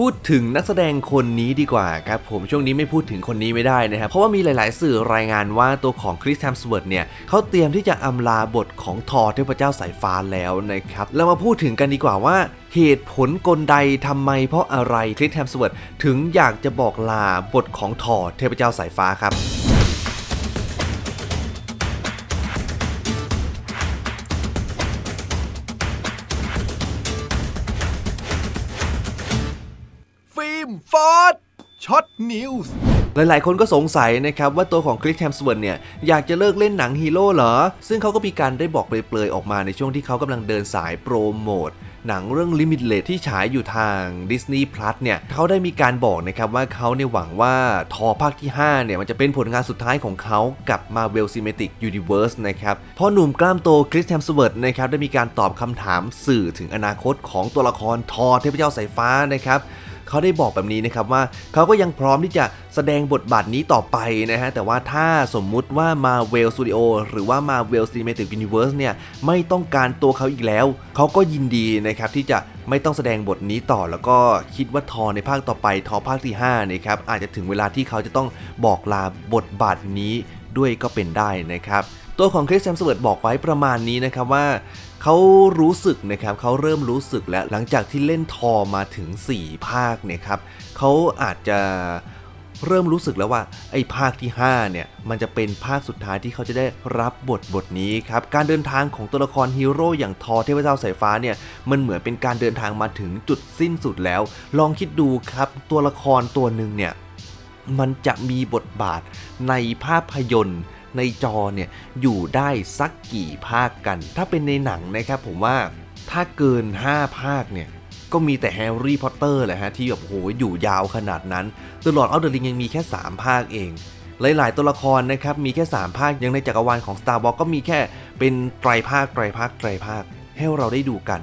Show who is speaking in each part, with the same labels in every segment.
Speaker 1: พูดถึงนักแสดงคนนี้ดีกว่าครับผมช่วงนี้ไม่พูดถึงคนนี้ไม่ได้นะครับ เพราะว่ามีหลาย ๆ สื่อรายงานว่าตัวของคริสแฮมสเวิร์ดเนี่ยเขาเตรียมที่จะอำลาบทของทอร์เทพเจ้าสายฟ้าแล้วนะครับเรามาพูดถึงกันดีกว่าว่าเหตุผลกลใดทำไมเพราะอะไรคริสแฮมสเวิร์ดถึงอยากจะบอกลาบทของทอร์เทพเจ้าสายฟ้าครับ
Speaker 2: ฟิล์มฟอร์ดช็อตนิวส์
Speaker 1: หลาย ๆ คนก็สงสัยนะครับว่าตัวของคริสแฮมสเวิร์ดเนี่ยอยากจะเลิกเล่นหนังฮีโร่เหรอ ซึ่งเขาก็มีการได้บอกเปลยๆออกมาในช่วงที่เขากำลังเดินสายโปรโมทหนังเรื่อง Limitless ที่ฉายอยู่ทาง Disney Plus เนี่ยเขาได้มีการบอกนะครับว่าเขาเนี่ยหวังว่าทอภาคที่ 5 เนี่ย มันจะเป็นผลงานสุดท้ายของเขากับ Marvel Cinematic Universe นะครับพราะหนุ่มกล้ามโตคริสแฮมสเวิร์ดนะครับได้มีการตอบคำถามสื่อถึงอนาคตของตัวละครทอเทพเจ้าสายฟ้านะครับ เขาได้บอกแบบนี้นะครับว่าเขาก็ยังพร้อมที่จะแสดงบทบาทนี้ต่อไปนะฮะแต่ว่าถ้าสมมุติว่า Marvel Studio หรือว่า Marvel Cinematic Universe เนี่ยไม่ต้องการตัวเขาอีกแล้ว เขาก็ยินดีนะครับที่จะไม่ต้องแสดงบทนี้ต่อแล้วก็คิดว่าทอในภาคต่อไปทอภาคที่5นะครับอาจจะถึงเวลาที่เขาจะต้องบอกลาบทบาทนี้ด้วยก็เป็นได้นะครับ ตัวของคริสแฮมสเวิร์ดบอกไว้ประมาณนี้นะครับว่าเขารู้สึกนะครับเขาเริ่มรู้สึกแล้วหลังจากที่เล่นทอมาถึง 4 ภาคเนี่ยครับเขาอาจจะเริ่มรู้สึกแล้วว่าไอ้ภาคที่ 5 เนี่ย มันจะเป็นภาคสุดท้ายที่เขาจะได้รับบทบทนี้ครับ การเดินทางของตัวละครฮีโร่อย่างทอเทพเจ้าสายฟ้าเนี่ย มันเหมือนเป็นการเดินทางมาถึงจุดสิ้นสุดแล้ว ลองคิดดูครับ ตัวละครตัวหนึ่งเนี่ย มันจะมีบทบาทในภาพยนตร์ ในจอเนี่ยอยู่ได้สักกี่ภาคกัน ถ้าเป็นในหนังนะครับผมว่าถ้าเกิน 5 ภาคเนี่ยก็มีแต่แฮร์รี่พอตเตอร์แหละฮะที่แบบโหอยู่ยาวขนาดนั้นตลอดเอาเดอะริงยังมีแค่ 3 ภาคเอง หลาย ๆ ตัวละครนะครับมีแค่ 3 ภาคยังในจักรวาลของ Star Wars ก็มีแค่เป็นไตรภาคไตรภาคไตรภาคให้เราได้ดูกัน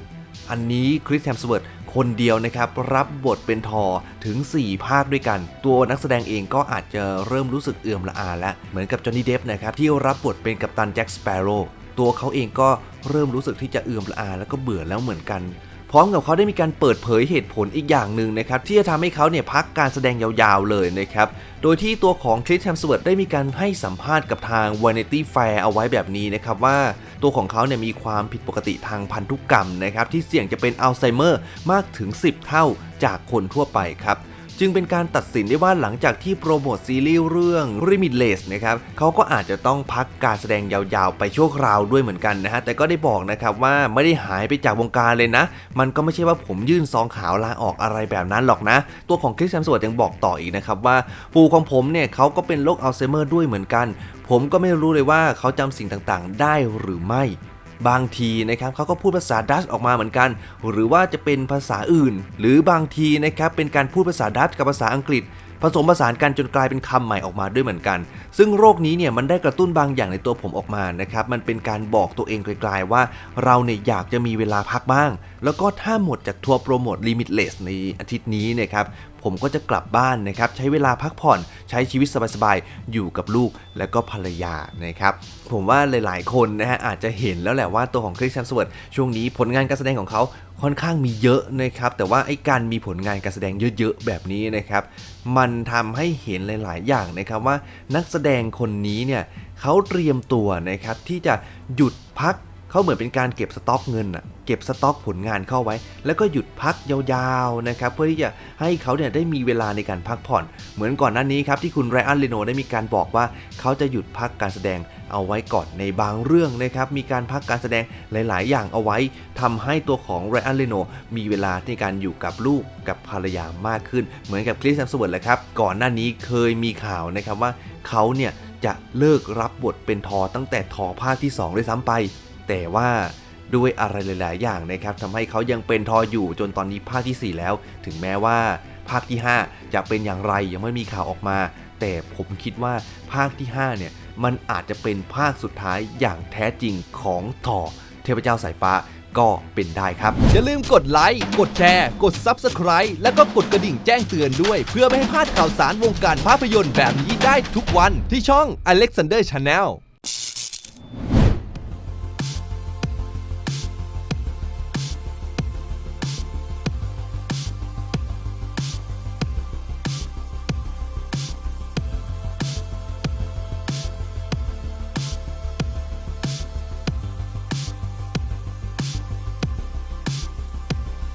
Speaker 1: อันนี้คริสแฮมสเวิร์ด คนเดียวนะครับรับบทเป็นทอถึง 4 ภาคด้วยกัน ตัวนักแสดงเองก็อาจจะเริ่มรู้สึกเอื่อมละอาแล้ว เหมือนกับจอห์นนี่เดฟนะครับที่รับบทเป็นกัปตันแจ็คสเปโร่ตัวเขาเองก็เริ่มรู้สึกที่จะเอื่อมละอาแล้วก็เบื่อแล้วเหมือนกันพร้อมกับเขาได้มีการเปิดเผยเหตุผลอีกอย่างหนึ่งนะครับที่จะทำให้เขาเนี่ยพักการแสดงยาวๆเลยนะครับ โดยที่ตัวของคริสแฮมสเวิร์ดได้มีการให้สัมภาษณ์กับทาง Vanity Fair เอาไว้แบบนี้นะครับว่า ตัวของเขาเนี่ยมีความผิดปกติทางพันธุกรรมนะครับที่เสี่ยงจะเป็นอัลไซเมอร์มากถึง 10 เท่าจากคนทั่วไปครับ จึงเป็นการตัดสินได้ว่าหลังจากที่โปรโมทซีรีส์เรื่อง Limitless นะครับเขาก็อาจจะต้องพักการแสดงยาวๆ ไปชั่วคราวด้วยเหมือนกันนะฮะแต่ก็ได้บอกนะครับว่าไม่ได้หายไปจากวงการเลยนะ มันก็ไม่ใช่ว่าผมยื่นซองขาวลาออกอะไรแบบนั้นหรอกนะ ตัวของคริสแฮมสวดยังบอกต่ออีกนะครับว่าปู่ของผมเนี่ยเขาก็เป็นโรคอัลไซเมอร์ด้วยเหมือนกัน ผมก็ไม่รู้เลยว่าเขาจำสิ่งต่างๆ ได้หรือไม่ บางทีนะครับเขาก็พูดภาษาดัตช์ออกมาเหมือนกัน หรือว่าจะเป็นภาษาอื่น หรือบางทีนะครับเป็นการพูดภาษาดัตช์กับภาษาอังกฤษผสมผสานกันจนกลายเป็นคำใหม่ออกมาด้วยเหมือนกัน ซึ่งโรคนี้เนี่ยมันได้กระตุ้นบางอย่างในตัวผมออกมานะครับ มันเป็นการบอกตัวเองไกลๆว่า เราเนี่ยอยากจะมีเวลาพักบ้าง แล้วก็ถ้าหมดจากทัวร์โปรโมท Limitless ในอาทิตย์นี้เนะครับ ผมก็จะกลับบ้านนะครับใช้เวลาพักผ่อนใช้ชีวิตสบายๆอยู่กับลูกและก็ภรรยานะครับผมว่าหลายๆคนนะฮะอาจจะเห็นแล้วแหละว่าตัวของคริสแฮมสเวิร์ดช่วงนี้ผลงานการแสดงของเขาค่อนข้างมีเยอะนะครับแต่ว่าไอ้การมีผลงานการแสดงเยอะๆแบบนี้นะครับมันทำให้เห็นหลาย ๆ อย่างนะครับว่านักแสดงคนนี้เนี่ยเขาเตรียมตัวนะครับที่จะหยุดพัก เขาเหมือนเป็นการเก็บสต็อกเงินอะเก็บสต็อกผลงานเข้าไว้ แล้วก็หยุดพักยาวๆนะครับเพื่อที่จะให้เขาเนี่ยได้มีเวลาในการพักผ่อน เหมือนก่อนหน้านี้ครับที่คุณไรอันเลโนได้มีการบอกว่า เขาจะหยุดพักการแสดงเอาไว้ก่อนในบางเรื่องนะครับมีการพักการแสดงหลายๆ อย่างเอาไว้ทำให้ตัวของไรอันเลโนมีเวลาในการอยู่กับลูกกับภรรยามากขึ้น เหมือนกับคริสแฮมสเวิร์ดแหละครับก่อนหน้านี้เคยมีข่าวนะครับว่าเขาเนี่ยจะเลิกรับบทเป็นทอตั้งแต่ทอภาคที่ 2 ด้วยซ้ำไป แต่ว่าด้วยอะไรหลาย ๆ อย่างนะครับทำให้เขายังเป็นทออยู่จนตอนนี้ภาคที่ 4 แล้ว ถึงแม้ว่าภาคที่ 5 จะเป็นอย่างไรยังไม่มีข่าวออกมา แต่ผมคิดว่าภาคที่ 5 เนี่ย มันอาจจะเป็นภาคสุดท้ายอย่างแท้จริงของทอเทพเจ้าสายฟ้าก็เป็นได้ครับ
Speaker 2: อย่าลืมกดไลค์ กดแชร์ กด Subscribe แล้วก็กดกระดิ่งแจ้งเตือนด้วย เพื่อไม่ให้พลาดข่าวสารวงการภาพยนตร์แบบนี้ได้ทุกวันที่ช่อง Alexander Channel